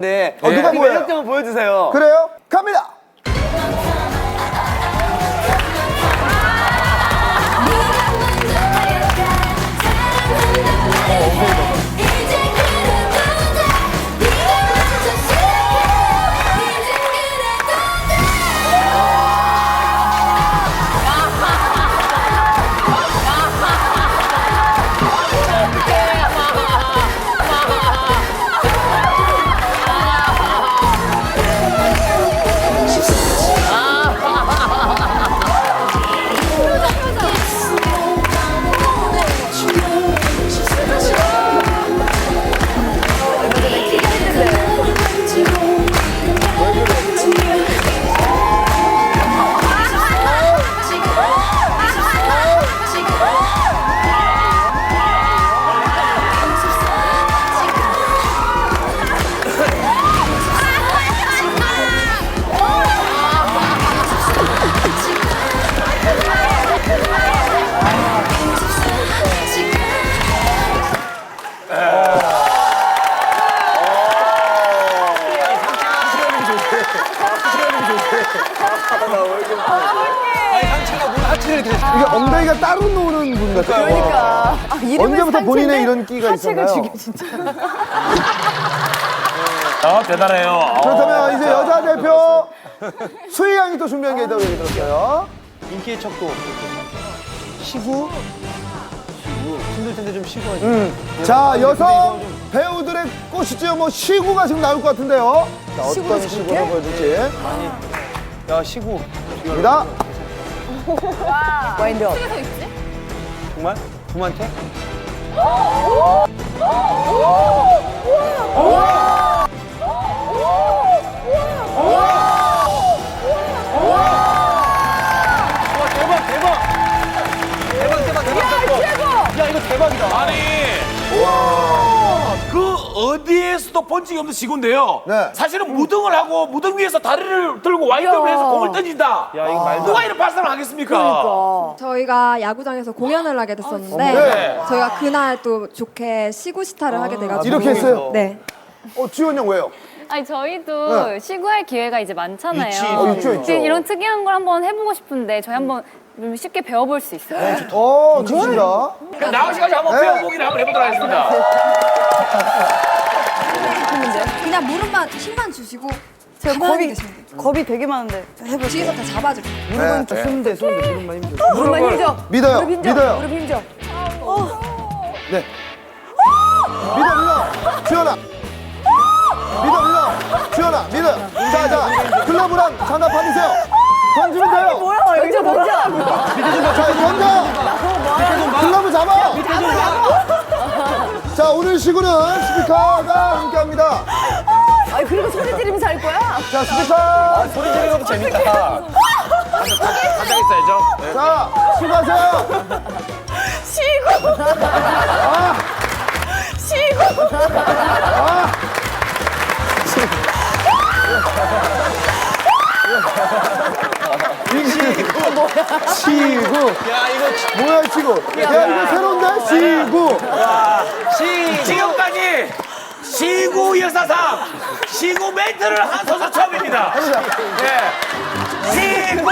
네. 어, 누가 그 뭐예요? 매력 좀 보여주세요. 그래요? 갑니다. 이게 엉덩이가 따로 노는 분 같아요. 그러니까. 아, 이름은 언제부터 상체인데 본인의 이런 끼가 하체가 있었나요? 죽여 진짜. 아, 대단해요. 그렇다면 이제 여자 대표 수희 양이 또 준비한 게 있다고 얘기 들었어요. 인기의 척도. 시구? 시구. 힘들 텐데 좀 시구 하지. 음. 자, 여성 배우들의 꽃이죠. 뭐 시구가 지금 나올 것 같은데요. 자, 어떤 시구를 보여줄지. 야, 시구. 갑니다. 와인드업. 정말? 부모한테? 와, 대박, 대박! 대박, 대박, 대박. 야, 야, 이거 대박이다. 아니, 그 어디에서도 본 적이 없는 시구인데요. 네. 사실은 무등을 하고 무등 위에서 다리를 들고 와인드업을 해서 공을 던진다. 야, 이거 말도 누가 이런 발상을 하겠습니까? 저희가 야구장에서 공연을 하게 됐었는데 네. 저희가 그날 또 좋게 시구 시타를 하게 돼가지고 이렇게 했어요? 네. 어, 지원 양 왜요? 아니 저희도 네. 시구할 기회가 이제 많잖아요. 있지. 어, 있죠, 있죠. 이런 특이한 걸 한번 해보고 싶은데 저희 한번 좀 쉽게 배워볼 수 있어요. 어, 좋습니다. 그럼 나올 시간에 한번 네. 배워보기를 한번 해보도록 하겠습니다. 그냥 무릎만 힘만 주시고 제가 가만히 겁이 계시면 돼요. 겁이 되게 많은데 해볼게요. 뒤에서 다 잡아줄게요. 네. 좀 손대, 손대. 무릎만 힘줘. 무릎만 힘줘. 믿어요. 무릎 힘줘. 믿어요. 무릎 힘줘. 네. 믿어, 믿어. 지원아. 믿어, 믿어. 지원아, 믿어. 자, 자. 글러브랑 장갑 받으세요. 던지면 돼요. 뭐야? 여기서 던져. 자, 던져. 글러브 잡아. 자, 오늘 시구는 스피커가 함께 합니다. 아 그리고 소리 지르면서 할 거야? 자, 스피커. 소리 지르는 것도 재밌다. 가장 있어야죠. 자, 수고하세요. 시구. 아, 시구. 시구. 야, 이거 뭐야, 시구. 야, 이거 새로운데? 시구. 시. 지금까지 시구 역사상 시구 멘트를 한 선수 처음입니다. 예. 시구!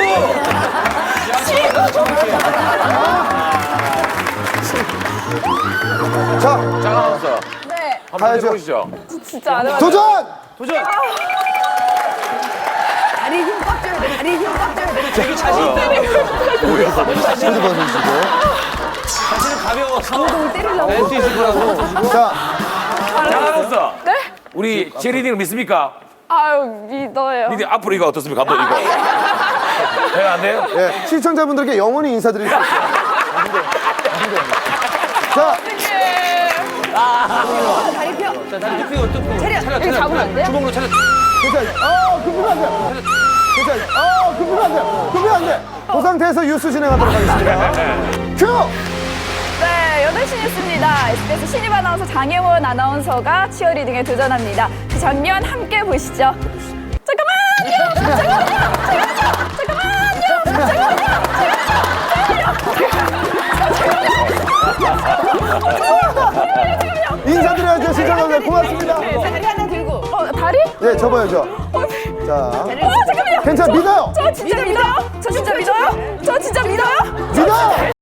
자, 장아나운서 네. 한번 가야죠. 해보시죠. 진짜 안 해봤어. 도전! 도전! 힘빡 줘야 돼. 다리 힘빡 줘야 돼. 되게 자신 있다. 손도 받으시고. 자신은 가벼워서. 엉덩이 때리려고. 멘트 있을 거라고. 자, 장아나운서. 네? 우리 제리딩을 믿습니까? 아유 믿어요. 니들 앞으로 이거 어떻습니까? 감독 이거. 해야 안 돼요? 예, 시청자분들께 영원히 인사드리겠습니다. 자, 다리 펴. 자, 다리 눕히고. 차려. 차려, 여기 차려, 잡으면 안 돼요? 주먹으로 차려. 괜찮아요. 아, 돼요. 괜찮아요. 아, 급히면 안 돼요. 급히면 안 돼. 그 상태에서 뉴스 진행하도록 하겠습니다. 큐! 네, 8시 뉴스입니다. SBS 신입 아나운서 장혜원 아나운서가 치어리딩에 도전합니다. 그 장면 함께 보시죠. 잠깐만요! 잠깐만요! 잠깐만요! 잠깐만요! 인사드려야죠, 시청자분들. 고맙습니다. 다리 하나 들고. 어, 저 다리? 네, 접어야죠. 자. 어, 괜찮아, 믿어요! 저 진짜 믿어요? 저 진짜 믿어요? 저 진짜 믿어요? 믿어!